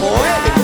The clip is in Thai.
โอ้ย